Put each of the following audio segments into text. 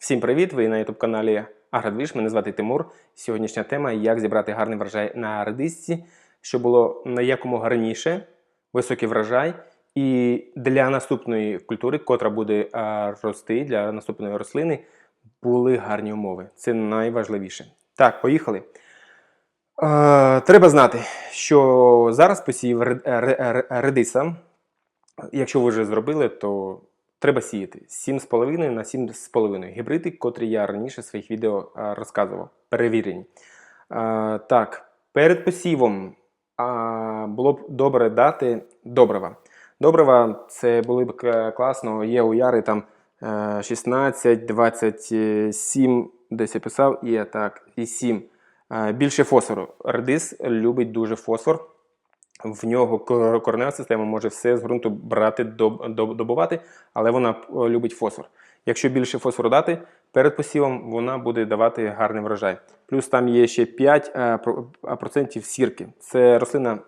Всім привіт! Ви на youtube каналі Агродвіж. Мене звати Тимур. Сьогоднішня тема як зібрати гарний врожай на редисці, щоб було на якомога раніше високий врожай. І для наступної культури, котра буде рости, для наступної рослини, були гарні умови. Це найважливіше. Так, поїхали. Е, треба знати, що зараз посів ред- ре- ре- редиса. Якщо ви вже зробили, то треба сіяти 7,5 на 7,5 гібриди, котрі я раніше в своїх відео розказував, перевірені. Так, перед посівом було б добре дати добрива. Добрива це було б класно. Є у Яри там е, 16, 27, десь я писав, і так, і 7. Е, Більше фосфору. Редис любить дуже фосфор. В нього кор- коренева система може все з ґрунту брати, доб- доб- добувати, але вона е, любить фосфор. Якщо більше фосфору дати, перед посівом вона буде давати гарний врожай. Плюс там є ще 5 е, про- а, процентів сірки. Це рослина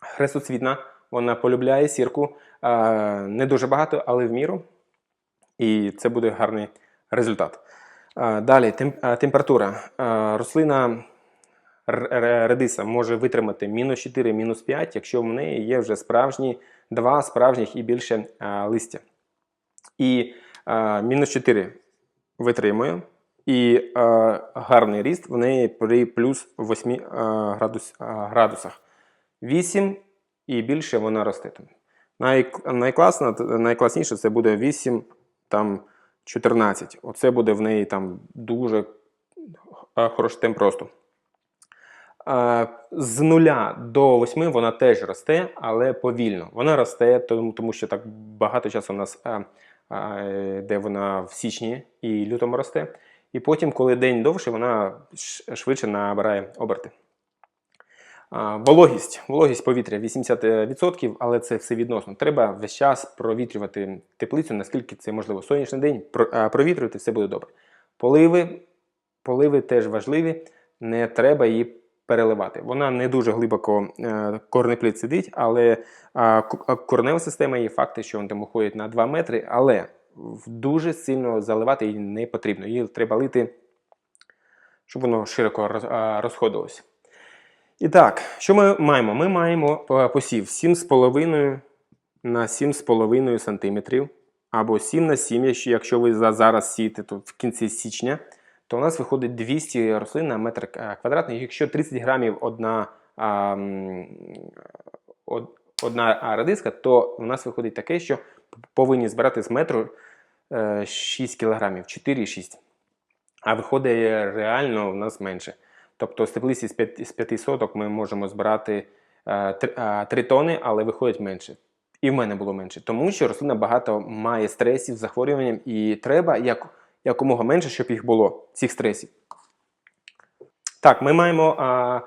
хрестоцвітна, вона полюбляє сірку е, не дуже багато, але в міру. І це буде гарний результат. Е, Далі е, температура. Е, Рослина редиса може витримати мінус 4, мінус 5, якщо в неї є вже справжні два справжніх і більше а, листя. І а, мінус 4 витримує, і а, гарний ріст в неї при плюс 8 а, градус, а, градусах. 8 і більше вона ростетиме. Най, найкласно, найкласніше це буде 8, там 14. Оце буде в неї там дуже а, хороший темп росту. З нуля до 8 вона теж росте, але повільно. Вона росте, тому, що так багато часу у нас, де вона в січні і лютому росте. І потім, коли день довший, вона швидше набирає оберти. Вологість. Вологість повітря 80%, але це все відносно. Треба весь час провітрювати теплицю, наскільки це можливо. Сонячний день провітрювати, все буде добре. Поливи, поливи теж важливі, не треба її переливати. Вона не дуже глибоко е, корнеплід сидить, але а, ку- а, коренева система є факти, що вони там уходять на 2 метри, але дуже сильно заливати її не потрібно. Її треба лити, щоб воно широко розходилося. І так, що ми маємо? Ми маємо е, посів 7,5 на 7,5 см або 7 на 7, якщо- якщо ви зараз сієте то в кінці січня, то у нас виходить 200 рослин на метр е, квадратний. Якщо 30 грамів одна, а, од- одна а, редиска, то у нас виходить таке, що повинні збирати з метру е, 6 кілограмів, 4-6. А виходить реально у нас менше. Тобто з теплиці з 5, соток ми можемо збирати 3 тони, але виходить менше. І в мене було менше. Тому що рослина багато має стресів, захворювань, і треба як, якомога менше, щоб їх було, цих стресів. Так, ми маємо а,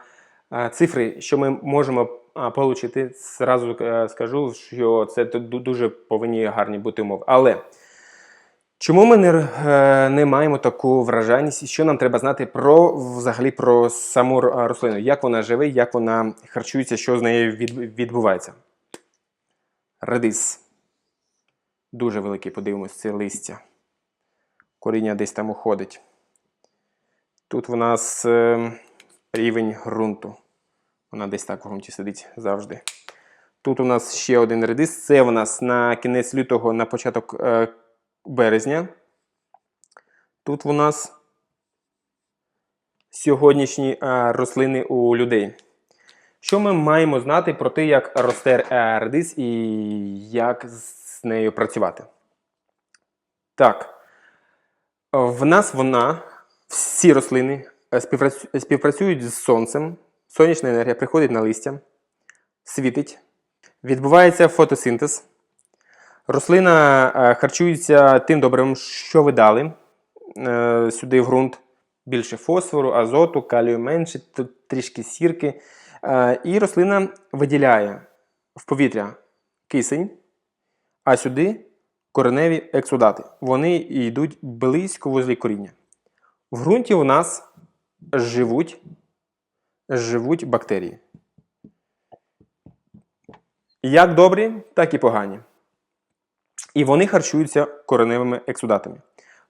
а, цифри, що ми можемо отримати. Зразу е, скажу, що це дуже повинні гарні бути умови. Але чому ми не, е, не маємо таку вражайність? Що нам треба знати про взагалі про саму рослину? Як вона живе, як вона харчується, що з нею від, відбувається? Редис. Дуже великий, подивимось, це листя. Коріння десь там уходить. Тут в нас е, рівень ґрунту. Вона десь так в ґрунті сидить завжди. Тут у нас ще один редис. Це в нас на кінець лютого, на початок е, березня. Тут у нас сьогоднішні е, рослини у людей. Що ми маємо знати про те, як росте редис і як з нею працювати? Так. В нас вона, всі рослини е, співпрацюють з сонцем. Сонячна енергія приходить на листя, світить, відбувається фотосинтез. Рослина е, харчується тим добривом, що ви дали е, сюди в ґрунт. Більше фосфору, азоту, калію менше, тут трішки сірки. І рослина виділяє в повітря кисень, а сюди кореневі ексудати. Вони йдуть близько возле коріння. В ґрунті у нас живуть, живуть бактерії. Як добрі, так і погані. І вони харчуються кореневими ексудатами.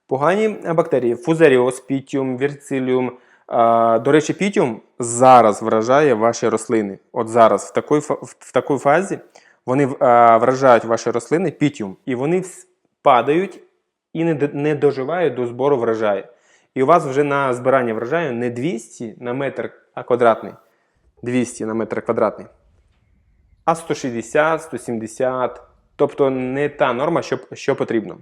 Погані бактерії фузаріоз, пітіум, вірциліум. До речі, пітіум зараз вражає ваші рослини. От зараз, в такій, в такій фазі, вони вражають ваші рослини пітіум, і вони падають і не, не доживають до збору врожаю. І у вас вже на збирання врожаю не 200 на метр квадратний, 200 на метр квадратний, а 160, 170. Тобто не та норма, що, що потрібно.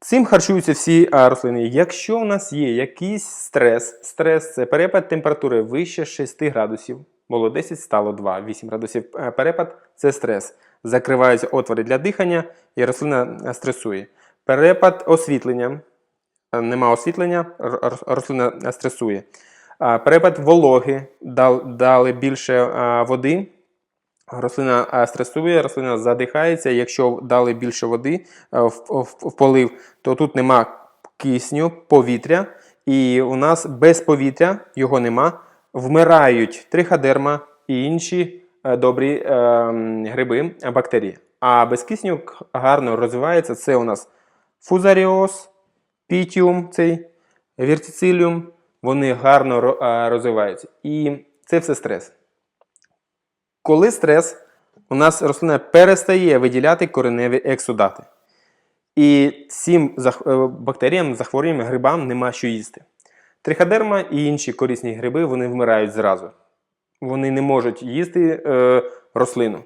Цим харчуються всі рослини. Якщо у нас є якийсь стрес, стрес це перепад температури вище 6 градусів, було 10, стало 2, 8 градусів е, перепад це стрес. Закриваються отвори для дихання і рослина е, стресує. Перепад освітлення. Е, Нема освітлення, рослина стресує. Перепад вологи, дали більше води, Рослина стресує, рослина задихається. Якщо дали більше води в полив, то тут нема кисню, повітря, і у нас без повітря його нема. Вмирають триходерма і інші е, добрі е, гриби, бактерії. А без кисню к- гарно розвивається. Це у нас фузаріоз, пітіум, цей віртициліум. Вони гарно е, розвиваються. І це все стрес. Коли стрес, у нас рослина перестає виділяти кореневі ексудати. І цим бактеріям, захворюванням, грибам нема що їсти. Триходерма і інші корисні гриби вони вмирають зразу. Вони не можуть їсти е, рослину.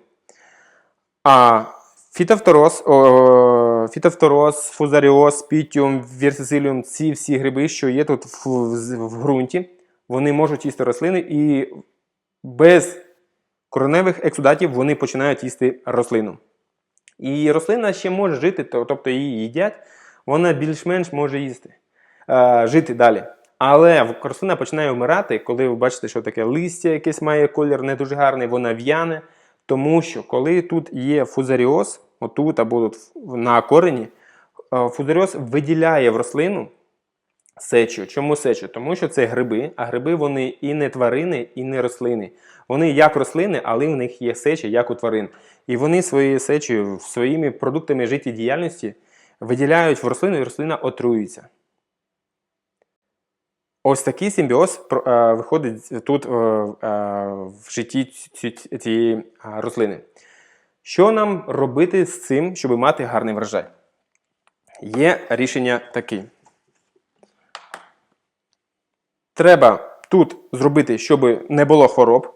А фітофтороз, о, фітофтороз, фузаріоз, пітіум, вірсисиліум, ці всі гриби, що є тут в, в, в ґрунті, вони можуть їсти рослини і без кореневих ексудатів вони починають їсти рослину. І рослина ще може жити, тобто її їдять, вона більш-менш може їсти, е, жити далі. Але рослина починає вмирати, коли ви бачите, що таке листя якесь має колір не дуже гарний, вона в'яне. Тому що коли тут є фузаріоз, отут або тут на корені, е, фузаріоз виділяє в рослину сечу. Чому сечу? Тому що це гриби, а гриби вони і не тварини, і не рослини. Вони як рослини, але в них є сеча, як у тварин. І вони своєю сечею, своїми продуктами життєдіяльності виділяють в рослину, і рослина отруюється. Ось такий симбіоз е, виходить тут е, е, в житті ці- ці- цієї рослини. Що нам робити з цим, щоб мати гарний врожай? Є рішення такі. Треба тут зробити, щоб не було хвороб.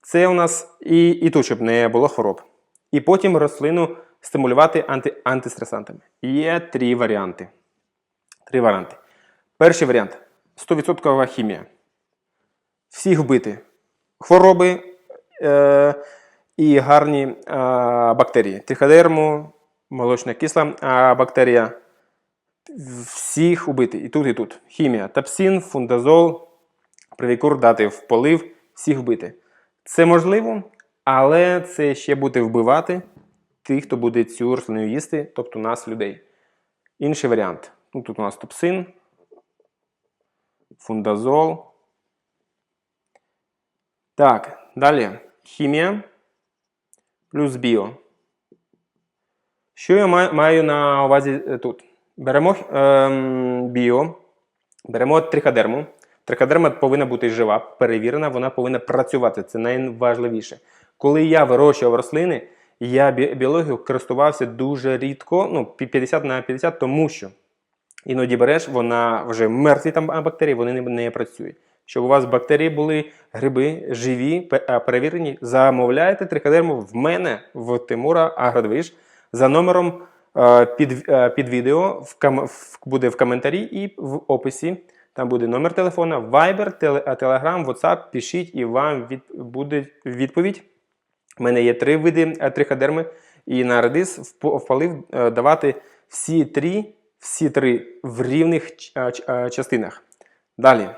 Це у нас і, і тут, щоб не було хвороб. І потім рослину стимулювати анти, антистресантами. Є три варіанти. Три варіанти. Перший варіант 100% хімія. Всіх вбити. Хвороби е, і гарні е, бактерії. Триходерму, молочна кисла е, бактерія. Всіх убити. І тут, і тут. Хімія. Тапсин, фундазол, привікур дати в полив, всіх вбити. Це можливо, але це ще буде вбивати тих, хто буде цю рослину їсти, тобто нас, людей. Інший варіант. Ну, тут у нас топсин, фундазол. Так, далі. Хімія плюс біо. Що я маю, на увазі е, тут? Беремо ем, біо, беремо триходерму. Триходерма повинна бути жива, перевірена, вона повинна працювати. Це найважливіше. Коли я вирощував рослини, я біологію користувався дуже рідко, ну, 50 на 50, тому що іноді береш, вона вже мертві там бактерії, вони не, не працюють. Щоб у вас бактерії були гриби живі, перевірені, замовляйте триходерму в мене в Тимура Агродвиж за номером е, під, е, під відео в в, буде в коментарі і в описі. Там буде номер телефона, Viber, е, Telegram, WhatsApp. Пишіть і вам від, буде відповідь. У мене є три види триходерми, і на редис вп- впалив давати всі три, всі три в рівних частинах. Далі.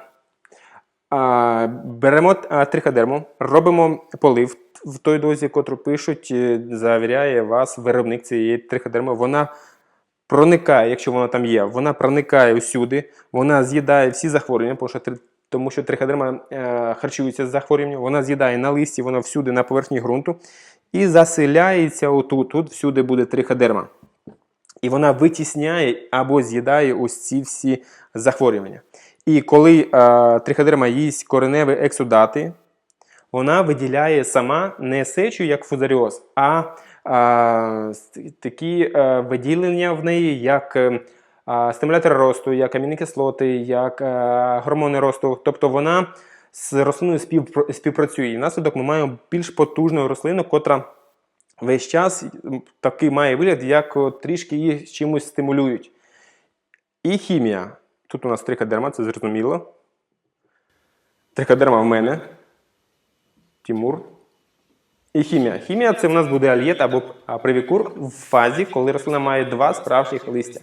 Беремо триходерму, робимо полив в той дозі, котру пишуть, е, завіряє вас виробник цієї триходерми. Вона проникає, якщо вона там є, вона проникає усюди, вона з'їдає всі захворювання, тому що, три- тому що триходерма е, харчується з захворюванням, вона з'їдає на листі, вона всюди на поверхні ґрунту і заселяється отут. Тут всюди буде триходерма. І вона витісняє або з'їдає ось ці всі захворювання. І коли е, триходерма їсть кореневі ексудати, вона виділяє сама не сечу, як фузаріоз, а, с- такі е, виділення в неї, як е, а, стимулятори росту, як амінокислоти, як е, гормони росту. Тобто вона з рослиною співпрацює. І внаслідок ми маємо більш потужну рослину, котра весь час такий має вигляд, як трішки її чимось стимулюють. І хімія. Тут у нас триходерма, це зрозуміло. Триходерма в мене. Тимур. І хімія. Хімія це в нас буде альєт або привікур в фазі, коли рослина має два справжніх листя.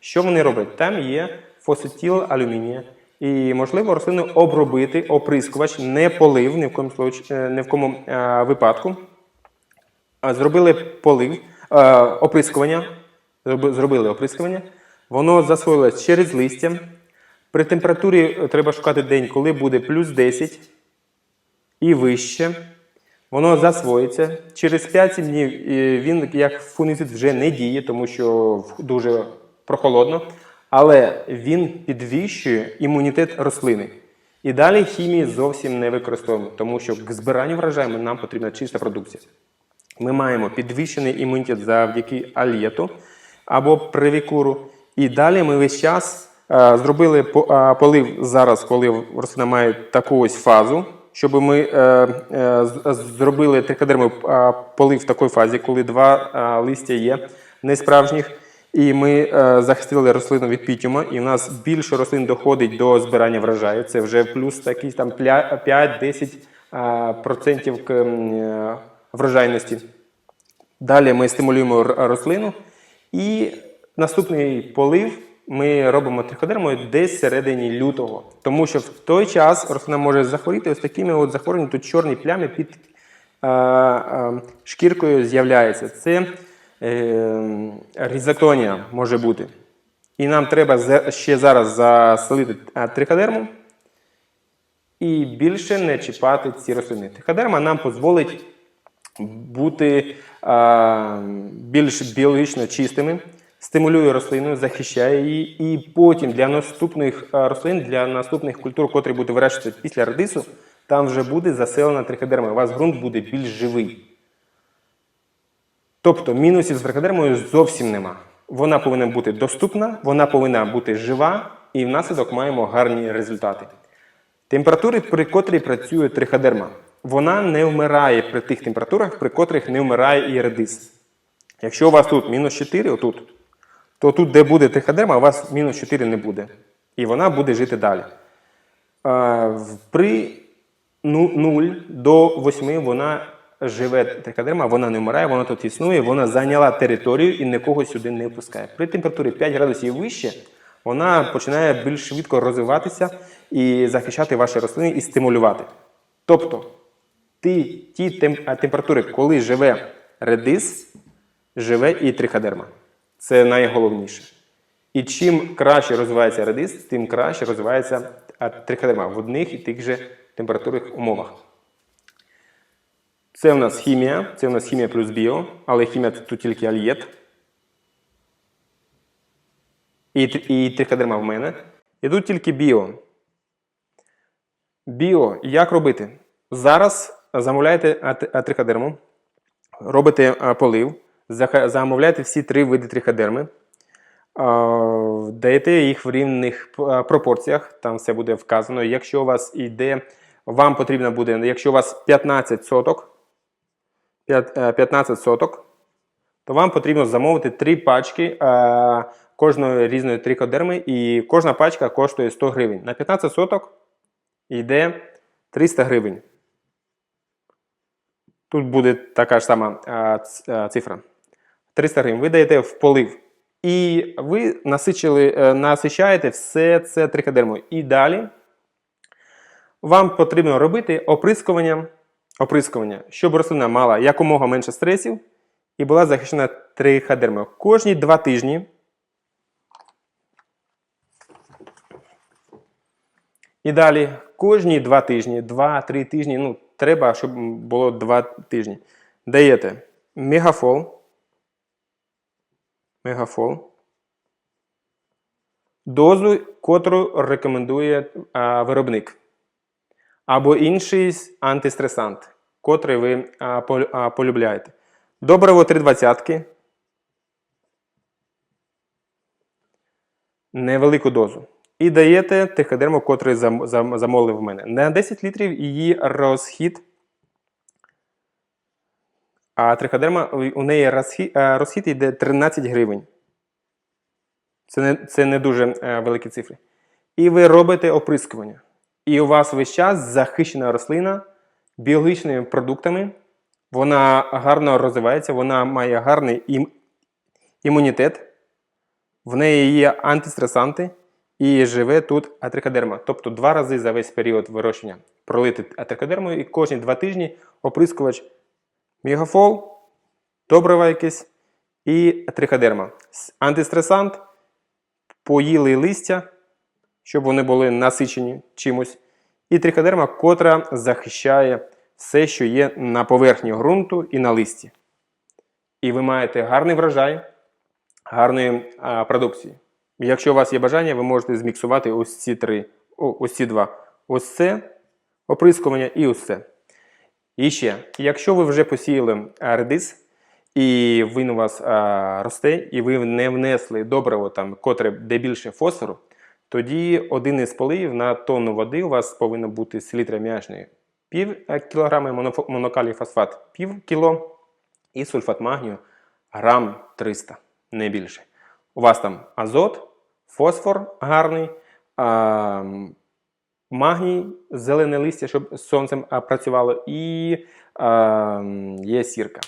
Що вони роблять? Там є фосетіл алюмінія. І можливо рослину обробити, оприскувач, не полив ні в кому, е, кому е, випадку. Зробили полив, е, оприскування. Зробили оприскування. Воно засвоїлось через листя. При температурі е, треба шукати день, коли буде плюс 10 і вище. Воно засвоїться. Через 5 днів е, він як фунгіцид вже не діє, тому що дуже прохолодно. Але він підвищує імунітет рослини. І далі хімії зовсім не використовуємо, тому що к збиранню врожаю нам потрібна чиста продукція. Ми маємо підвищений імунітет завдяки альєту або привікуру. І далі ми весь час е, зробили е, полив зараз, коли рослина має таку ось фазу, щоб ми е, е, з- зробили триходермовий е, полив в такій фазі, коли два е, листя є несправжніх. І ми е, захистили рослину від пітюма, і в нас більше рослин доходить до збирання врожаю. Це вже плюс такий там 5-10 е, врожайності. Далі ми стимулюємо рослину. І наступний полив ми робимо триходермою десь всередині лютого. Тому що в той час рослина може захворіти ось такими от захворюваннями, тут чорні плями під е, е, шкіркою з'являється. Це е, різотонія може бути. І нам треба ще зараз заселити е, триходерму і більше не чіпати ці рослини. Триходерма нам дозволить бути а, більш біологічно чистими, стимулює рослину, захищає її, і потім для наступних рослин, для наступних культур, котрі будуть вирощуватися після редису, там вже буде заселена триходерма. У вас ґрунт буде більш живий. Тобто мінусів з триходермою зовсім нема. Вона повинна бути доступна, вона повинна бути жива, і внаслідок маємо гарні результати. Температури, при котрій працює триходерма, вона не вмирає при тих температурах, при котрих не вмирає і редис. Якщо у вас тут мінус 4, отут, то тут, де буде триходерма, у вас мінус 4 не буде. І вона буде жити далі. При ну- 0 до 8 вона живе триходерма, вона не вмирає, вона тут існує, вона зайняла територію і нікого сюди не впускає. При температурі 5 градусів вище вона починає більш швидко розвиватися і захищати ваші рослини і стимулювати. Тобто, ті, ті тем, температури, коли живе редис, живе і триходерма. Це найголовніше. І чим краще розвивається редис, тим краще розвивається триходерма в одних і тих же температурних умовах. Це у нас хімія, це у нас хімія плюс біо, але хімія тут тільки альєт. І, і триходерма в мене. І тут тільки біо. Біо, як робити? Зараз замовляєте триходерму, робите полив, заха- замовляєте всі три види триходерми, а, даєте їх в рівних пропорціях, там все буде вказано. Якщо у вас йде, вам потрібно буде, якщо у вас 15 соток, е, 15 соток, то вам потрібно замовити три пачки е, кожної різної трикодерми, і кожна пачка коштує 100 гривень. На 15 соток йде 300 гривень. Тут буде така ж сама цифра. 300 гривень. Ви даєте в полив. І ви насичили, е, насичаєте все це трикодермою. І далі вам потрібно робити оприскування, оприскування, щоб рослина мала якомога менше стресів і була захищена триходермою. Кожні два тижні. І далі кожні два тижні, два-три тижні, ну, треба, щоб було два тижні. Даєте мегафол, Мегафол. Дозу, котру рекомендує а, виробник. Або інший антистресант, котрий ви а, пол- а, полюбляєте. Добриво 3,20. Невелику дозу. І даєте тиходерму, котрий зам- зам- в мене. На 10 літрів її розхід. А триходерма у неї розхід, розхід йде 13 гривень. Це не, це не дуже е, великі цифри. І ви робите оприскування. І у вас весь час захищена рослина біологічними продуктами. Вона гарно розвивається, вона має гарний ім, імунітет. В неї є антистресанти і живе тут атрикодерма. Тобто два рази за весь період вирощення пролити атрикодермою і кожні два тижні оприскувач мегафол, добрива якесь і триходерма. Антистресант, поїли листя, щоб вони були насичені чимось. І триходерма, котра захищає все, що є на поверхні ґрунту і на листі. І ви маєте гарний врожай, гарної продукції. Якщо у вас є бажання, ви можете зміксувати ось ці три, о, ось ці два. Ось це оприскування і ось це. І ще, якщо ви вже посіяли а, редис, і він у вас а, росте, і ви не внесли добриво, там, котре де більше фосфору, тоді один із поливів на тонну води у вас повинно бути селітра м'ячної пів е, кілограми, монокалій фосфат пів кіло і сульфат магнію грам 300, не більше. У вас там азот, фосфор гарний, а, магній, зелене листя, щоб з сонцем працювало, і а, є сірка.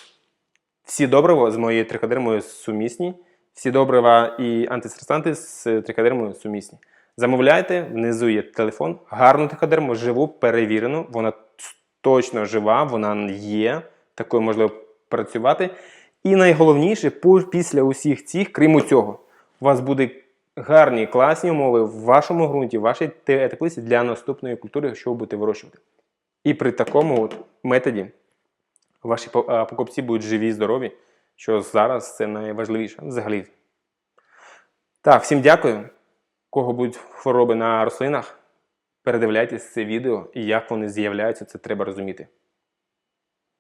Всі добрива з моєю триходермою сумісні, всі добрива і антистресанти з триходермою сумісні. Замовляйте, внизу є телефон, гарну триходерму, живу, перевірену, вона точно жива, вона є, такою можливо працювати. І найголовніше, після усіх цих, крім цього, у вас буде гарні, класні умови в вашому ґрунті, в вашій те- теплиці для наступної культури, що ви будете вирощувати. І при такому от методі ваші покупці будуть живі, і здорові, що зараз це найважливіше взагалі. Так, всім дякую. Кого будуть хвороби на рослинах, передивляйтесь це відео і як вони з'являються, це треба розуміти.